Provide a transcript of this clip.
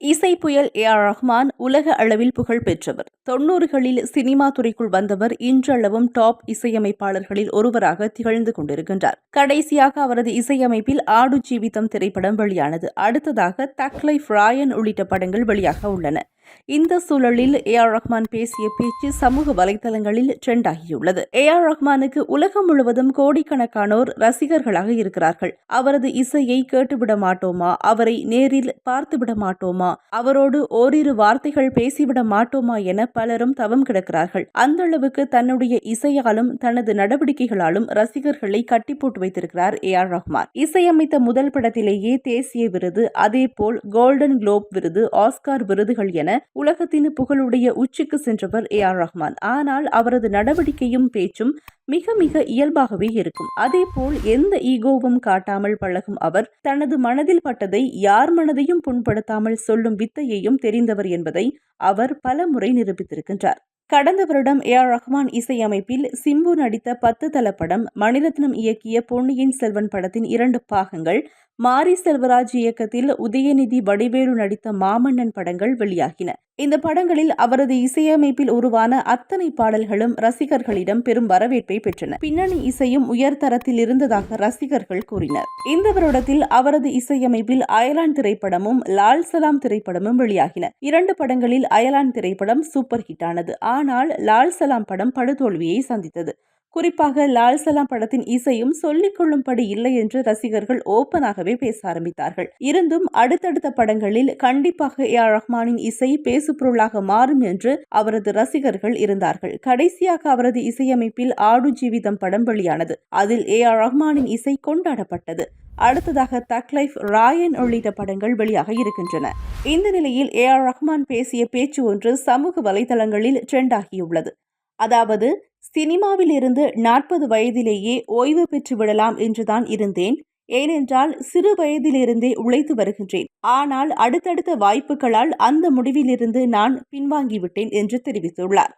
இசை புயல் A R Rahman உலக அளவில் புகழ் பெற்றவர். தொன்னூறுகளில் சினிமா துறைக்குள் வந்தவர் இன்றளவும் டாப் இசையமைப்பாளர்களில் ஒருவராக திகழ்ந்து கொண்டிருக்கின்றார். கடைசியாக அவரது இசையமைப்பில் ஆடு ஜீவிதம் திரைப்படம் வெளியானது. அடுத்ததாக தக்லைஃப் ராயன் உள்ளிட்ட படங்கள் வெளியாக உள்ளன. இந்த சூழலில் ஏ ஆர் ரஹ்மான் பேசிய பேச்சு சமூக வலைதளங்களில் ட்ரெண்ட் ஆகியுள்ளது ஏ ஆர் ரஹ்மானுக்கு உலகம் முழுவதும் கோடிக்கணக்கானோர் ரசிகர்களாக இருக்கிறார்கள். அவரது இசையை கேட்டுவிட மாட்டோமா? அவரை நேரில் பார்த்துவிட மாட்டோமா? அவரோடு ஓரிரு வார்த்தைகள் பேசிவிட மாட்டோமா என பலரும் தவம் கிடக்கிறார்கள். அந்த அளவுக்கு தன்னுடைய இசையாலும் தனது நடவடிக்கைகளாலும் ரசிகர்களை கட்டி போட்டு வைத்திருக்கிறார் ஏ ஆர் ரஹ்மான். இசையமைத்த முதல் படத்திலேயே தேசிய விருது அதேபோல் கோல்டன் குளோப் விருது ஆஸ்கார் விருதுகள் என உலகத்தின் புகழுடைய உச்சிக்கு சென்றவர் ஏ ஆர் ரஹ்மான். ஆனால் அவரது நடவடிக்கையும் பேச்சும் மிக மிக இயல்பாகவே இருக்கும். அதேபோல் எந்த ஈகோவும் காட்டாமல் பழகும் அவர் தனது மனதில் பட்டதை யார் மனதையும் புண்படுத்தாமல் சொல்லும் வித்தையையும் தெரிந்தவர் என்பதை அவர் பல முறை நிரூபித்திருக்கின்றார். கடந்த வருடம் ஏ ஆர் ரஹ்மான் இசையமைப்பில் சிம்பு நடித்த பத்து தல படம் மணிரத்னம் இயக்கிய பொன்னியின் செல்வன் படத்தின் இரண்டு பாகங்கள் மாரி செல்வராஜ் இயக்கத்தில் உதயநிதி வடிவேலு நடித்த மாமன்னன் படங்கள் வெளியாகின. இந்த படங்களில் அவரது இசையமைப்பில் உருவான அத்தனை பாடல்களும் ரசிகர்களிடம் பெரும் வரவேற்பை பெற்றன. பின்னணி இசையும் உயர்தரத்தில் இருந்ததாக ரசிகர்கள் கூறினர். இந்த வருடத்தில் அவரது இசையமைப்பில் அயலான் திரைப்படமும் லால் சலாம் திரைப்படமும் வெளியாகின. இரண்டு படங்களில் அயலான் திரைப்படம் சூப்பர் ஹிட் ஆனது ஆனால் லால் சலாம் படம் படுதோல்வியை சந்தித்தது. குறிப்பாக லால் சலாம் படத்தின் இசையும் சொல்லிக் கொள்ளும்படி இல்லை என்று ரசிகர்கள் ஓப்பனாகவே பேச ஆரம்பித்தார்கள். இருந்தும் அடுத்தடுத்த படங்களில் கண்டிப்பாக ஏ ஆர் ரஹ்மானின் இசை பேசுபொருளாக மாறும் என்று அவரது ரசிகர்கள் இருந்தார்கள். கடைசியாக அவரது இசையமைப்பில் ஆடு ஜீவிதம் படம் வெளியானது. அதில் ஏ ஆர் ரஹ்மானின் இசை கொண்டாடப்பட்டது. அடுத்ததாக தக் லைஃப் ராயன் உள்ளிட்ட படங்கள் வெளியாக இருக்கின்றன. இந்த நிலையில் ஏ ஆர் ரஹ்மான் பேசிய பேச்சு ஒன்று சமூக வலைதளங்களில் ட்ரெண்ட் ஆகியுள்ளது. அதாவது சினிமாவில் இருந்து நாற்பது வயதிலேயே ஓய்வு பெற்று விடலாம் என்றுதான் இருந்தேன். ஏனென்றால் சிறு வயதிலிருந்தே உழைத்து வருகின்றேன். ஆனால் அடுத்தடுத்த வாய்ப்புகளால் அந்த முடிவிலிருந்து நான் பின்வாங்கிவிட்டேன் என்று தெரிவித்துள்ளார்.